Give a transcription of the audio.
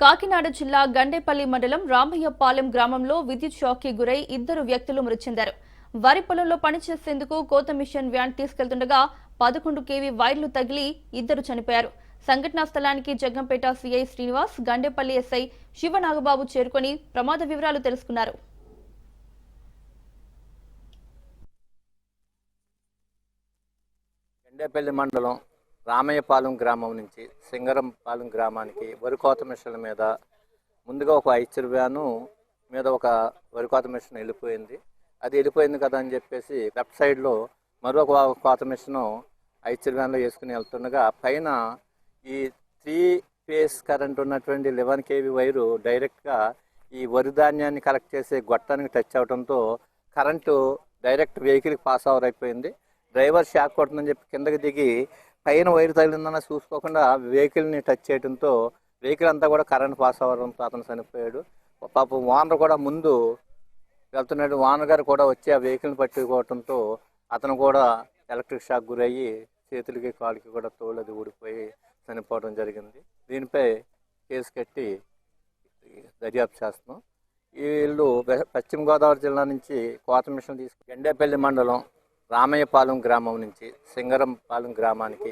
కాకినాడ జిల్లా గండేపల్లి మండలం రామయ్యపాలెం గ్రామంలో విద్యుత్ షాక్కి గురై ఇద్దరు వ్యక్తులు మృతి చెందారు వరి పొలంలో పనిచేసేందుకు కోత మిషన్ వ్యాన్ తీసుకెళ్తుండగా పదకొండు కేవీ వైర్లు తగిలి ఇద్దరు చనిపోయారు. సంఘటనా స్థలానికి జగ్గంపేట సిఐ శ్రీనివాస్ గండేపల్లి ఎస్ఐ శివనాగబాబు చేరుకొని ప్రమాద వివరాలు తెలుసుకున్నారు. గండేపల్లి మండలం రామయ్యపాలెం గ్రామం నుంచి సింగరంపాలెం గ్రామానికి వరి కోత మిషన్ మీద ముందుగా ఒక ఐచర్ వ్యాను మీద ఒక వరి కోత మిషన్ వెళ్ళిపోయింది. అది వెళ్ళిపోయింది కదా అని చెప్పేసి లెఫ్ట్ సైడ్లో మరొక కోత మిషన్ ఐచర్ వ్యాన్లో వేసుకుని వెళ్తుండగా పైన ఈ త్రీ ఫేస్ కరెంట్ ఉన్నటువంటి లెవెన్ కేవీ వైరు డైరెక్ట్గా ఈ వరి ధాన్యాన్ని కలెక్ట్ చేసే గొట్టానికి టచ్ అవడంతో కరెంటు డైరెక్ట్ వెహికల్కి పాస్ అవర్ అయిపోయింది. డ్రైవర్ షాక్ కొడుతుందని చెప్పి కిందకి దిగి పైన వైర్ తగిలిందని చూసుకోకుండా వెహికల్ని టచ్ చేయడంతో వెహికల్ అంతా కూడా కరెంట్ పాస్ అవ్వడంతో అతను చనిపోయాడు. పాపం ఓనర్ కూడా ముందు వెళ్తున్నాడు. ఓనర్ గారు కూడా వచ్చి ఆ వెహికల్ని పట్టుకోవడంతో అతను కూడా ఎలక్ట్రిక్ షాక్ గురయ్యి చేతులకి కాళ్ళకి కూడా తోలు అది ఊడిపోయి చనిపోవడం జరిగింది. దీనిపై కేసు కట్టి దర్యాప్తు చేస్తున్నాం. వీళ్ళు పశ్చిమ గోదావరి జిల్లా నుంచి కోత మిషన్ తీసుకు ఎండేపల్లి మండలం రామయ్యపాలెం గ్రామం నుంచి సింగరంపాలెం గ్రామానికి